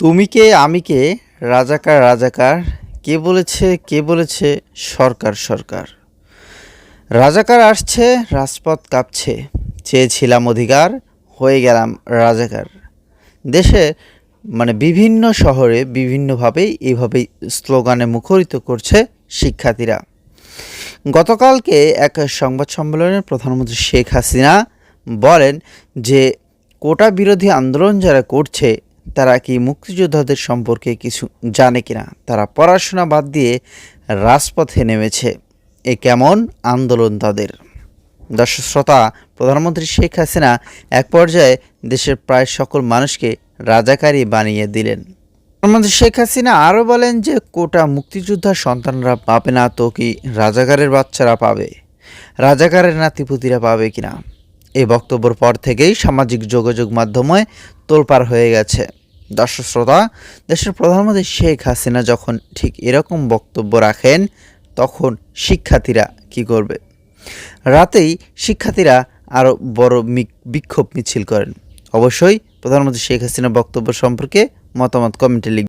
তুমি কে, আমি কে? রাজাকার রাজাকার। কে বলেছে কে বলেছে? সরকার সরকার। রাজাকার আসছে, রাজপথ কাঁপছে। চেয়েছিলাম অধিকার, হয়ে গেলাম রাজাকার। দেশে মানে বিভিন্ন শহরে বিভিন্নভাবেই এইভাবেই স্লোগানে মুখরিত করছে শিক্ষার্থীরা। গতকালকে এক সংবাদ সম্মেলনে প্রধানমন্ত্রী শেখ হাসিনা বলেন যে, কোটা বিরোধী আন্দোলন যারা করছে তারা কি মুক্তিযোদ্ধাদের সম্পর্কে কিছু জানে কিনা? তারা পড়াশোনা বাদ দিয়ে রাজপথে নেমেছে। এ কেমন আন্দোলন তাদের? দর্শক শ্রোতা, প্রধানমন্ত্রী শেখ হাসিনা এক পর্যায়ে দেশের প্রায় সকল মানুষকে রাজাকারী বানিয়ে দিলেন। প্রধানমন্ত্রী শেখ হাসিনা আরও বলেন যে, কোটা মুক্তিযোদ্ধার সন্তানরা পাবে না, তো কি রাজাকারের বাচ্চারা পাবে? রাজাকারের নাতিপুতিরা পাবে কিনা? এই বক্তব্যের পর থেকেই সামাজিক যোগাযোগ মাধ্যমে তোলপাড় হয়ে গেছে। দর্শক শ্রোতা, দেশের প্রধানমন্ত্রী শেখ হাসিনা যখন ঠিক এরকম বক্তব্য রাখেন, তখন শিক্ষার্থীরা কি করবে? রাতেই শিক্ষার্থীরা আরও বড় বিক্ষোভ মিছিল করেন। অবশ্যই প্রধানমন্ত্রী শেখ হাসিনার বক্তব্য সম্পর্কে মতামত কমেন্টে লিখবেন।